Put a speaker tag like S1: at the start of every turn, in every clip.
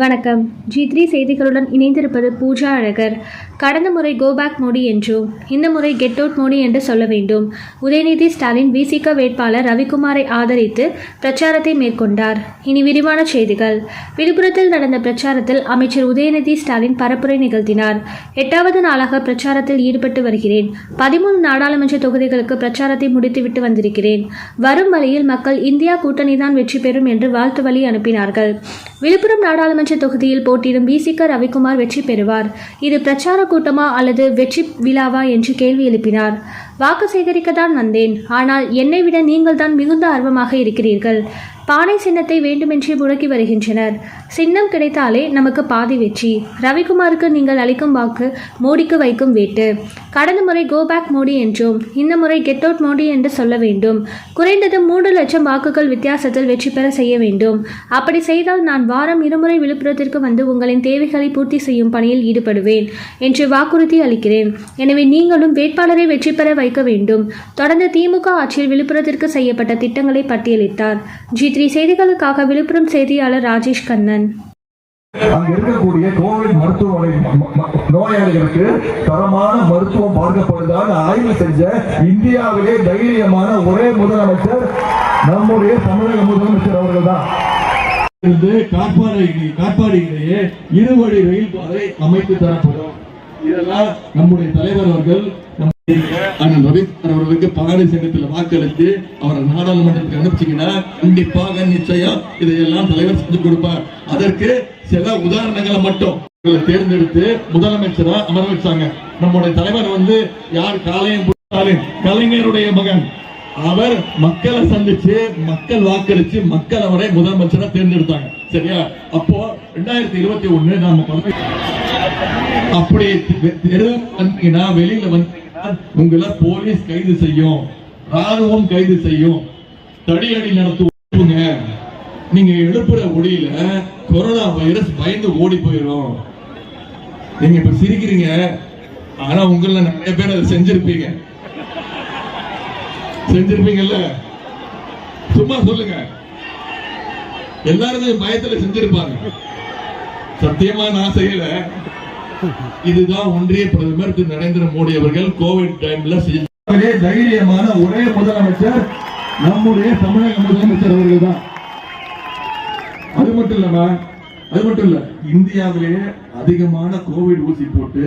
S1: வணக்கம். G three செய்திகளுடன் இணைந்திருப்பது பூஜா அழகர். கடந்த முறை கோபேக் மோடி என்றும் இந்த முறை கெட் அவுட் மோடி என்று சொல்ல வேண்டும். உதயநிதி ஸ்டாலின் விசிக வேட்பாளர் ரவிக்குமாரை ஆதரித்து பிரச்சாரத்தை மேற்கொண்டார். இனி விரிவான செய்திகள். விழுப்புரத்தில் நடந்த பிரச்சாரத்தில் அமைச்சர் உதயநிதி ஸ்டாலின் பரப்புரை நிகழ்த்தினார். எட்டாவது நாளாக பிரச்சாரத்தில் ஈடுபட்டு வருகிறேன். பதிமூணு நாடாளுமன்ற தொகுதிகளுக்கு பிரச்சாரத்தை முடித்துவிட்டு வந்திருக்கிறேன். வரும் வழியில் மக்கள் இந்தியா கூட்டணிதான் வெற்றி பெறும் என்று வாழ்த்து வழி அனுப்பினார்கள். விழுப்புரம் நாடாளுமன்ற தொகுதியில் போட்டியிடும் விசிக ரவிக்குமார் வெற்றி பெறுவார். இது பிரச்சார கூட்டமா அல்லது வெற்றி விழாவா என்று கேள்வி எழுப்பினார். வாக்கு சேகரிக்க தான் வந்தேன். ஆனால் என்னை விட நீங்கள் தான் மிகுந்த ஆர்வமாக இருக்கிறீர்கள். பானை சின்னத்தை வேண்டுமென்றே முழக்கி வருகின்றனர். சின்னம் கிடைத்தாலே நமக்கு பாதி வெற்றி. ரவிக்குமாருக்கு நீங்கள் அளிக்கும் வாக்கு மோடிக்கு வைக்கும் வேட்டு. கடந்த முறை கோபேக் மோடி என்றும் இந்த முறை கெட் அவுட் மோடி என்று சொல்ல வேண்டும். குறைந்தது மூன்று லட்சம் வாக்குகள் வித்தியாசத்தில் வெற்றி பெற செய்ய வேண்டும். அப்படி செய்தால் நான் வாரம் இருமுறை விழுப்புரத்திற்கு வந்து உங்களின் தேவைகளை பூர்த்தி செய்யும் பணியில் ஈடுபடுவேன் என்று வாக்குறுதி அளிக்கிறேன். எனவே நீங்களும் வேட்பாளரை வெற்றி பெற வைக்க வேண்டும். தொடர்ந்து திமுக ஆட்சியில் விழுப்புரத்திற்கு செய்யப்பட்ட திட்டங்களை பட்டியலிட்டார். ஜி த்ரீ செய்திகளுக்காக விழுப்புரம் செய்தியாளர் ராஜேஷ் கண்ணன்.
S2: அங்க இருக்கக்கூடிய கோவிட் மருத்துவமனை நோயாளிகளுக்கு தரமான மருத்துவம் பார்க்கப்படுதான்னு ஆய்வு செஞ்ச இந்தியாவிலே தைரியமான ஒரே முதலமைச்சர் நம்முடைய தமிழக முதலமைச்சர் அவர்கள் தான். இருந்து காட்பாடி காட்பாடியிலேயே இருவழி ரயில் பாதை அமைத்து தரப்படும். இதெல்லாம் நம்முடைய தலைவர் அவர்கள் அண்ணன் ரவிக்குமார் அவர்களுக்கு பாடி சங்கத்தில் வாக்களித்து அவரை நாடாளுமன்றத்துக்கு அனுப்பிச்சீங்கன்னா கண்டிப்பாக நிச்சயம் இதையெல்லாம் தலைவர் செஞ்சு கொடுப்பார் அதற்கு சில உதாரணங்களை மட்டும் தேர்ந்தெடுத்து முதலமைச்சரா அமர வச்சாங்க நம்முடைய தலைவர் வந்து யார் காலையும் கலைஞருடைய மகன் அவர் மக்களை சந்திச்சு மக்கள் வாக்களிச்சு மக்கள் அவரை முதலமைச்சரா தேர்ந்தெடுத்தாங்க சரியா அப்போ ரெண்டாயிரத்தி இருபத்தி ஒண்ணு நாம அப்படி தெரு வந்தீங்கன்னா வெளியில வந்து உங்களை போலீஸ் கைது செய்யும். ராணுவம் கைது செய்யும். தடியடி நடத்துவாங்க. நீங்க எழுப்புற ஒளியில கொரோனா வைரஸ் பயந்து ஓடி போயிடும் நீங்க இப்ப சிரிக்கிறீங்க. ஆனா உங்கள நிறைய பேர் அதை செஞ்சிருப்பீங்க. செஞ்சிருப்பீங்கல்ல? சும்மா சொல்லுங்க. எல்லாருமே பயத்துல செஞ்சிருப்பாங்க. சத்தியமா நான் செய்யல இதுதான் ஒன்றிய பிரதமர் திரு. நரேந்திர மோடி அவர்கள் கோவிட் டைம்ல செய்ய தைரியமான ஒரே முதலமைச்சர் நம்முடைய தமிழக முதலமைச்சர் அவர்கள் தான் அது மட்டும் இல்லாம அது மட்டும் இல்ல இந்தியாவிலேயே அதிகமான கோவிட் ஊசி போட்டு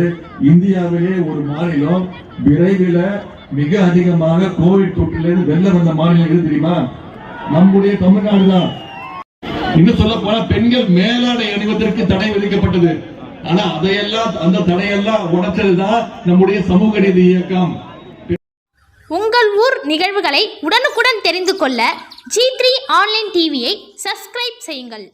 S2: இந்தியாவிலேயே ஒரு மாநிலம் விரைவில் மிக அதிகமாக கோவிட் தொற்றிலிருந்து வெளில வந்த மாநிலம் எது தெரியுமா? நம்முடைய தமிழ்நாடு தான் இன்னும் சொல்ல போனா பெண்கள் மேலாடை அணிவதற்கு தடை விதிக்கப்பட்டது. ஆனா அதையெல்லாம் அந்த தடையெல்லாம் உடைச்சதுதான் நம்முடைய சமூக நீதி இயக்கம்.
S3: உங்கள் ஊர் நிகழ்வுகளை உடனுக்குடன் தெரிந்து கொள்ள ஜி த்ரீ ஆன்லைன் டிவியை சப்ஸ்கிரைப் செய்யுங்கள்.